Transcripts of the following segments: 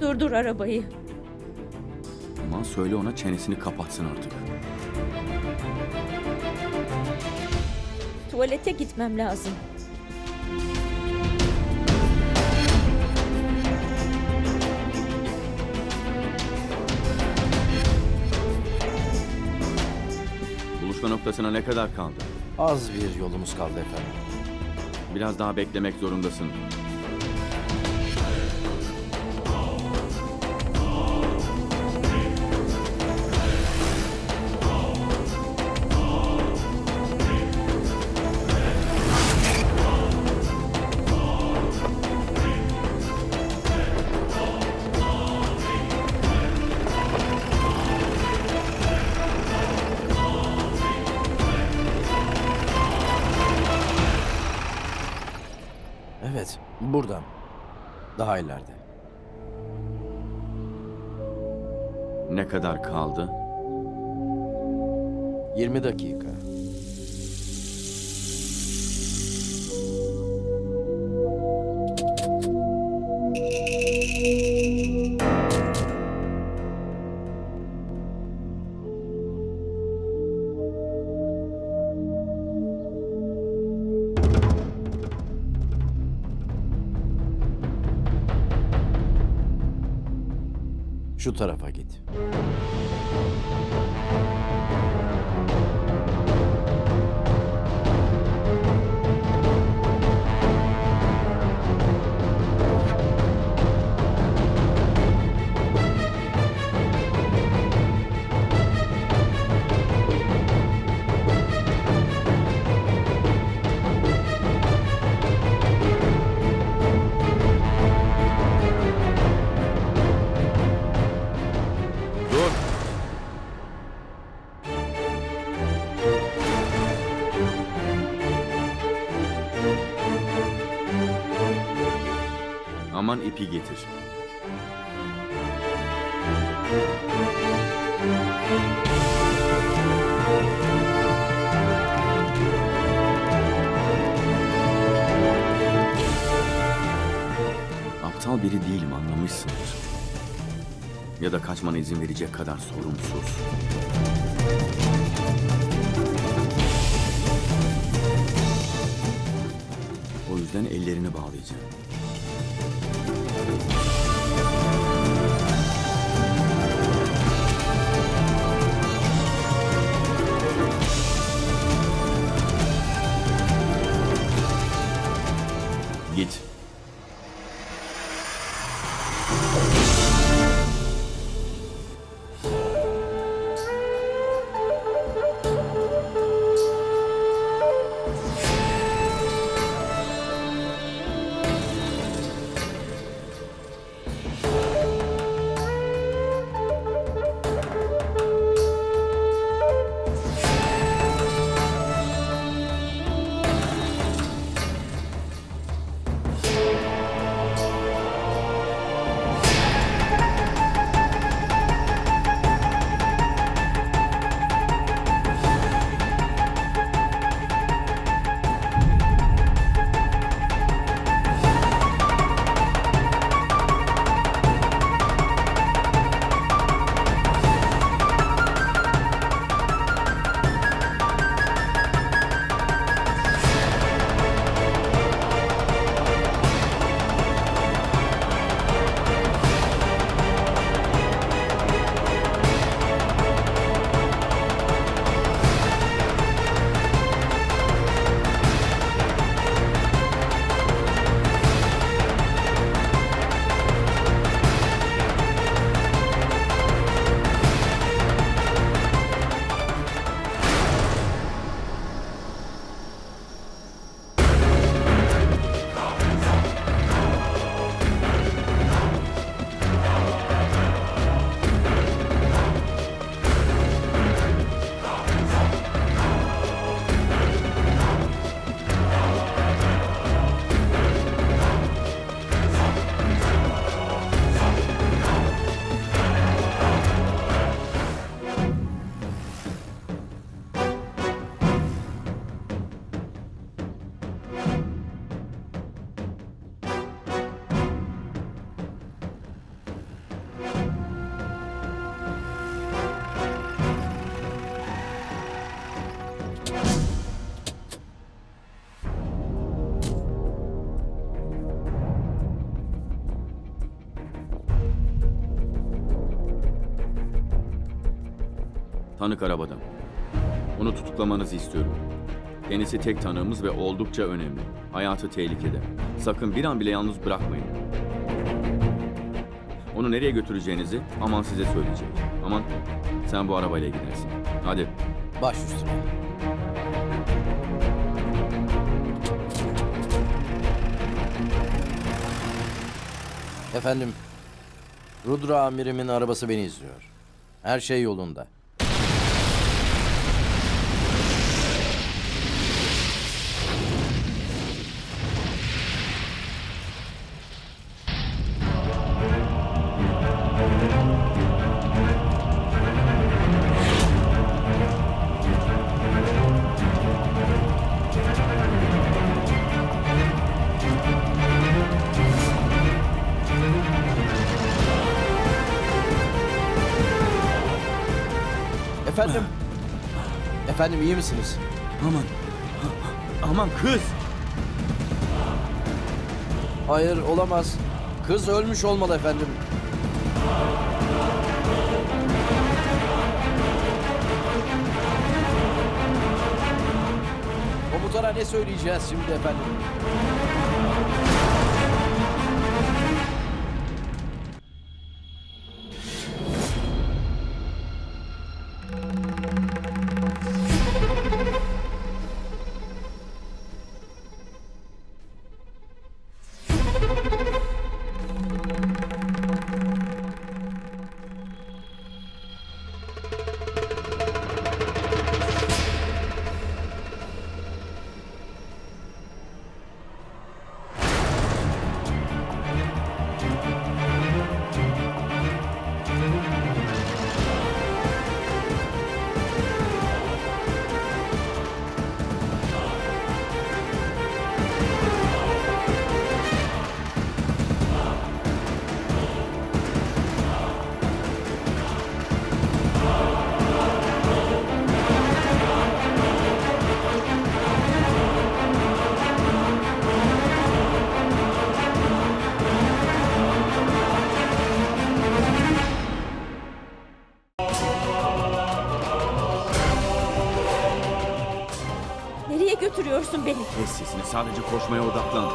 Durdur arabayı. Aman söyle ona çenesini kapatsın artık. Tuvalete gitmem lazım. Buluşma noktasına ne kadar kaldı? Az bir yolumuz kaldı efendim. Biraz daha beklemek zorundasın. Buradan. Daha ileride. Ne kadar kaldı? 20 dakika. Şu tarafa git. İpi getir. Aptal biri değilim anlamışsındır. Ya da kaçmana izin verecek kadar sorumsuz. O yüzden ellerini bağlayacağım. Tanık arabada. Onu tutuklamanızı istiyorum. Kendisi tek tanığımız ve oldukça önemli. Hayatı tehlikede. Sakın bir an bile yalnız bırakmayın. Onu nereye götüreceğinizi aman size söyleyecek. Aman sen bu arabayla gidersin. Hadi. Baş üstüne. Efendim, Rudra amirimin arabası beni izliyor. Her şey yolunda. Efendim iyi misiniz? Aman. Aman kız. Hayır, olamaz. Kız ölmüş olmalı efendim. Komutana ne söyleyeceğiz şimdi efendim? Götürüyorsun beni? Kes sesini sadece koşmaya odaklan.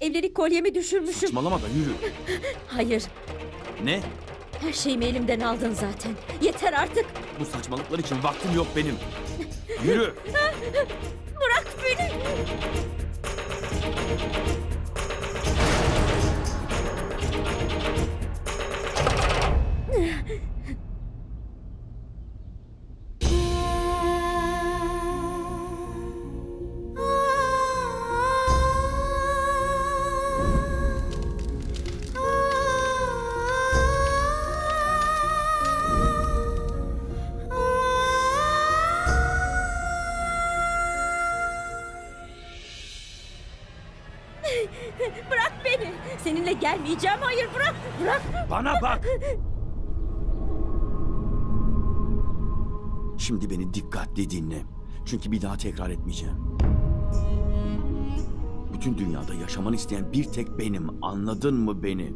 Evlilik kolyemi düşürmüşüm. Saçmalama da yürü. Hayır. Ne? Her şeyimi elimden aldın zaten. Yeter artık. Bu saçmalıklar için vaktim yok benim. Yürü. Bırak beni. Seninle gelmeyeceğim. Hayır bırak. Bırak. Bana bak. Şimdi beni dikkatli dinle. Çünkü bir daha tekrar etmeyeceğim. Bütün dünyada yaşamanı isteyen bir tek benim. Anladın mı beni?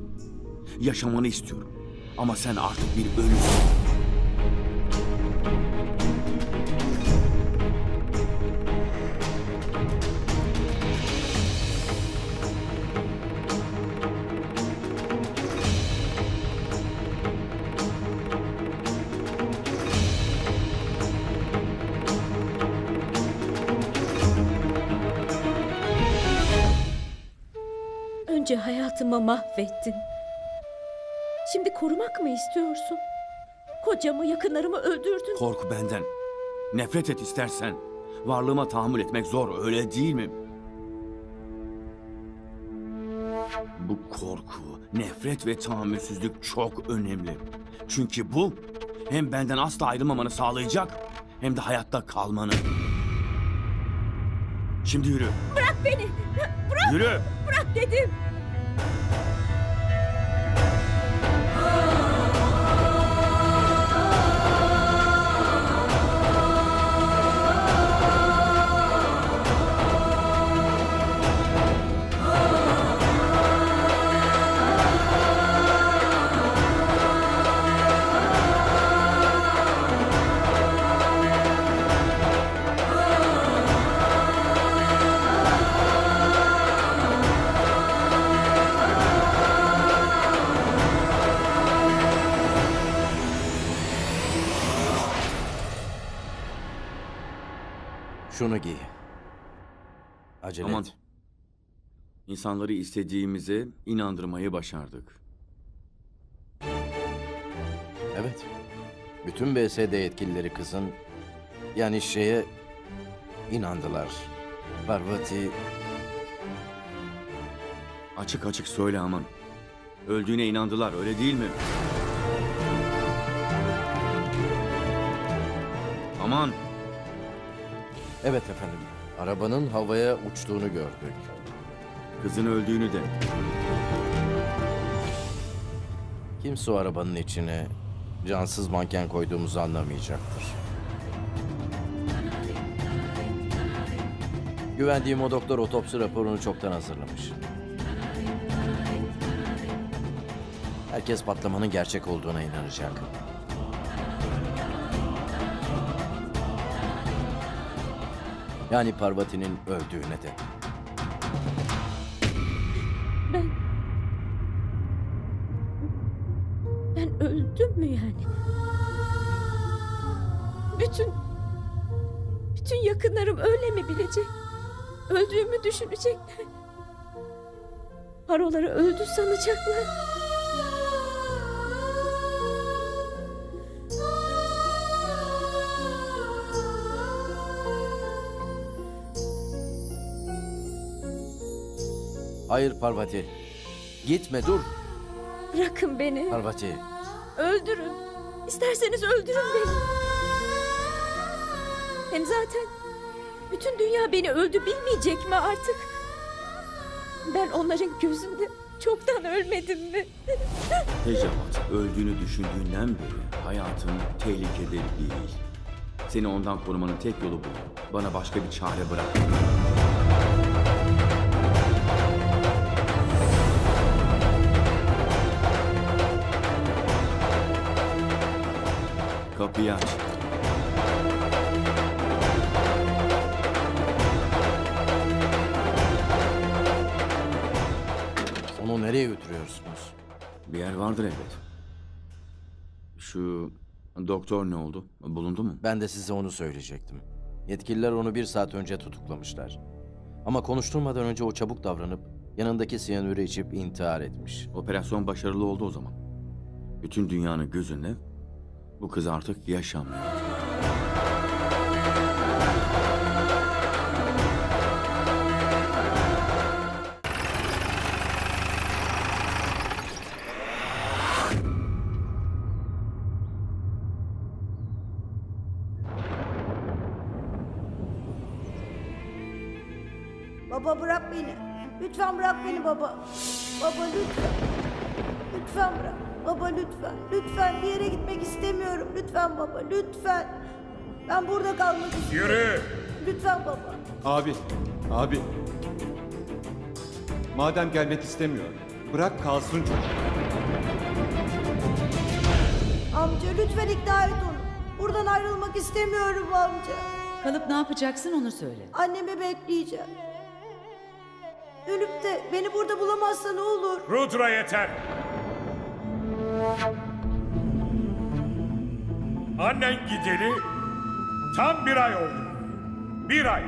Yaşamanı istiyorum. Ama sen artık bir ölüsün. Önce hayatımı mahvettin. Şimdi korumak mı istiyorsun? Kocamı, yakınlarımı öldürdün. Korku benden. Nefret et istersen. Varlığıma tahammül etmek zor öyle değil mi? Bu korku, nefret ve tahammülsüzlük çok önemli. Çünkü bu hem benden asla ayrılmamanı sağlayacak hem de hayatta kalmanı. Şimdi yürü. Bırak beni. Bırak, Yürü. bırak dedim. Thank you. Şunu giy. Acele Aman. et. İnsanları istediğimize inandırmayı başardık. Evet. Bütün BSD yetkilileri kızın yani şeye inandılar. Parvati Açık açık söyle aman. Öldüğüne inandılar öyle değil mi? Aman evet efendim. Arabanın havaya uçtuğunu gördük. kızın öldüğünü de. Kimse o arabanın içine cansız manken koyduğumuzu anlamayacaktır. Güvendiğim o doktor otopsi raporunu çoktan hazırlamış. Herkes patlamanın gerçek olduğuna inanacak. Yani Parvati'nin öldüğüne de. Ben... Ben öldüm mü yani? Bütün... Bütün yakınlarım öyle mi bilecek? Öldüğümü düşünecekler. Paroları öldü sanacaklar. Hayır Parvati. Gitme dur. Bırakın beni. Parvati. Öldürün. İsterseniz öldürün beni. Hem zaten bütün dünya beni öldü bilmeyecek mi artık? Ben onların gözünde çoktan ölmedim mi? Tecavat öldüğünü düşündüğünden beri hayatın tehlikede değil. Seni ondan korumanın tek yolu bu. Bana başka bir çare bırak. Kapıyı aç. Onu nereye götürüyorsunuz? Bir yer vardır elbet. Şu doktor ne oldu? Bulundu mu? Ben de size onu söyleyecektim. Yetkililer onu bir saat önce tutuklamışlar. Ama konuşturmadan önce o çabuk davranıp yanındaki siyanürü içip intihar etmiş. Operasyon başarılı oldu o zaman. Bütün dünyanın gözünde bu kız artık yaşamıyor. Baba bırak beni. Lütfen bırak beni baba. Baba lütfen. Lütfen bırak. Baba lütfen. Lütfen Lütfen baba lütfen. Ben burada kalmak istiyorum. Yürü! Lütfen baba. Abi, abi. Madem gelmek istemiyor, bırak kalsın çocuk. Amca lütfen ikna et onu. Buradan ayrılmak istemiyorum amca. Kalıp ne yapacaksın onu söyle. Annemi bekleyeceğim. Ölüp de beni burada bulamazsa ne olur? Rudra yeter! Annen gideli tam bir ay oldu. Bir ay.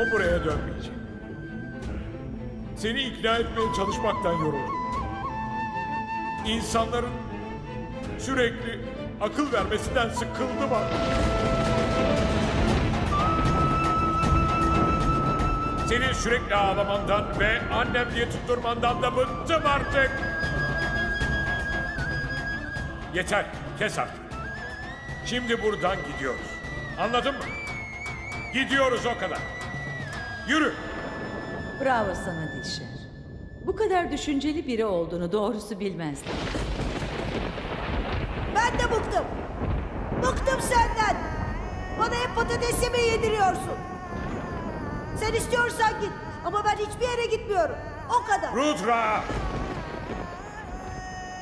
O buraya dönmeyecek. Seni ikna etmeye çalışmaktan yoruldum. İnsanların sürekli akıl vermesinden sıkıldım artık. Senin sürekli ağlamandan ve annem diye tutturmandan da bıktım artık. Yeter, kes artık. Şimdi buradan gidiyoruz. Anladın mı? Gidiyoruz o kadar. Yürü. Bravo sana Dilşer. Bu kadar düşünceli biri olduğunu doğrusu bilmezdim. Ben de bıktım. Bıktım senden. Bana hep patates yemeği yediriyorsun. Sen istiyorsan git. Ama ben hiçbir yere gitmiyorum. O kadar. Rudra!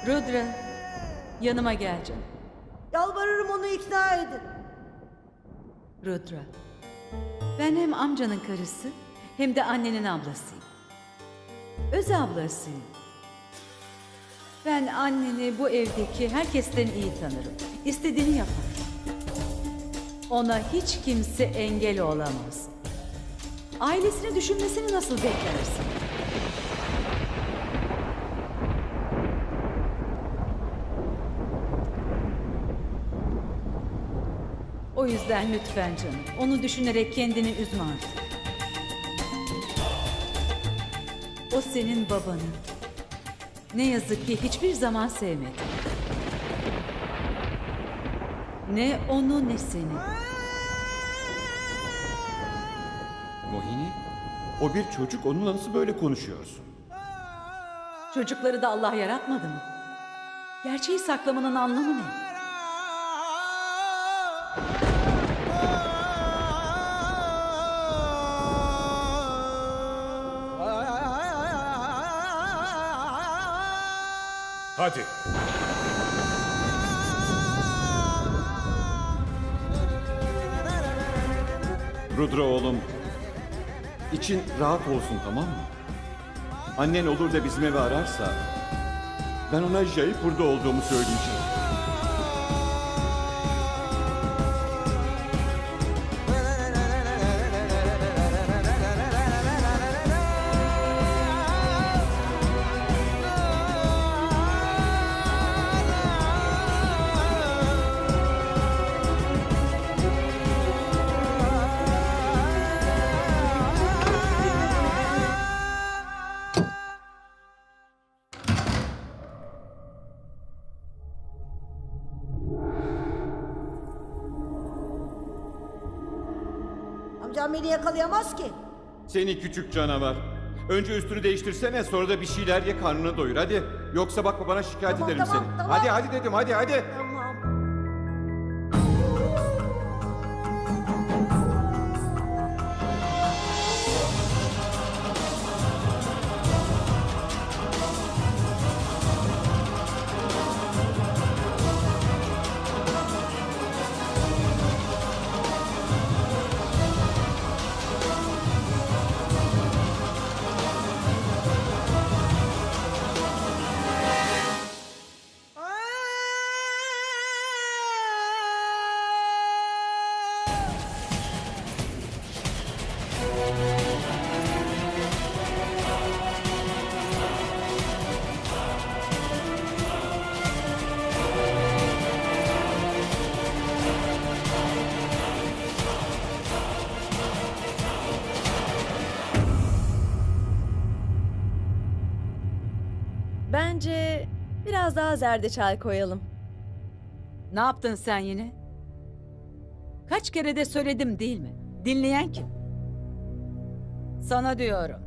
Rudra, yanıma gel canım. Yalvarırım onu ikna edin. Rudra, ben hem amcanın karısı hem de annenin ablasıyım. Öz ablasıyım. Ben anneni bu evdeki herkesten iyi tanırım. İstediğini yapar. Ona hiç kimse engel olamaz. Ailesini düşünmesini nasıl beklersin? O yüzden lütfen canım, onu düşünerek kendini üzme artık. O senin babanı. Ne yazık ki hiçbir zaman sevmedi. Ne onu ne seni. O bir çocuk onunla nasıl böyle konuşuyorsun? Çocukları da Allah yaratmadı mı? Gerçeği saklamanın anlamı ne? Hadi. Rudra oğlum, için rahat olsun tamam mı? Annen olur da bizim evi ararsa, ben ona Jaipur'da olduğumu söyleyeceğim. Beni yakalayamaz ki. Seni küçük canavar. Önce üstünü değiştirsene sonra da bir şeyler ye karnını doyur hadi. Yoksa bak babana şikayet Tamam, ederim tamam, seni. tamam. Hadi hadi dedim hadi hadi. Biraz daha zerdeçal koyalım. Ne yaptın sen yine? Kaç kere de söyledim değil mi? Dinleyen kim? Sana diyorum.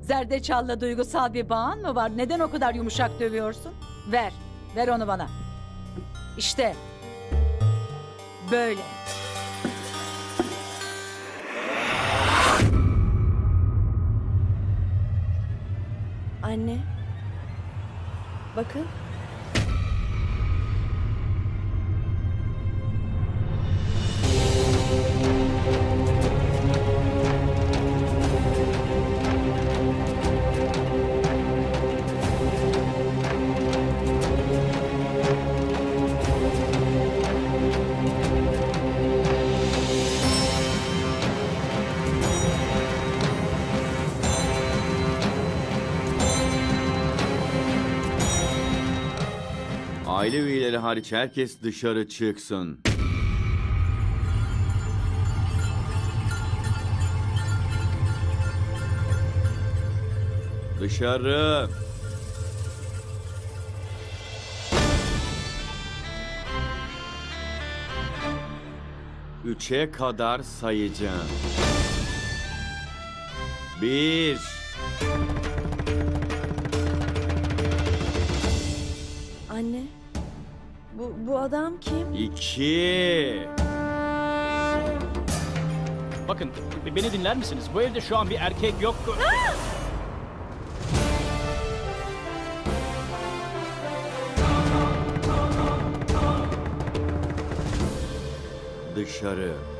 Zerdeçalla duygusal bir bağın mı var? Neden o kadar yumuşak dövüyorsun? Ver, ver onu bana. İşte. Böyle. Anne. Bakın. Aile üyeleri hariç herkes dışarı çıksın. Dışarı. Üçe kadar sayacağım. Bir. Anne. Bu, bu adam kim? iki. Bakın beni dinler misiniz? Bu evde şu an bir erkek yok. Dışarı.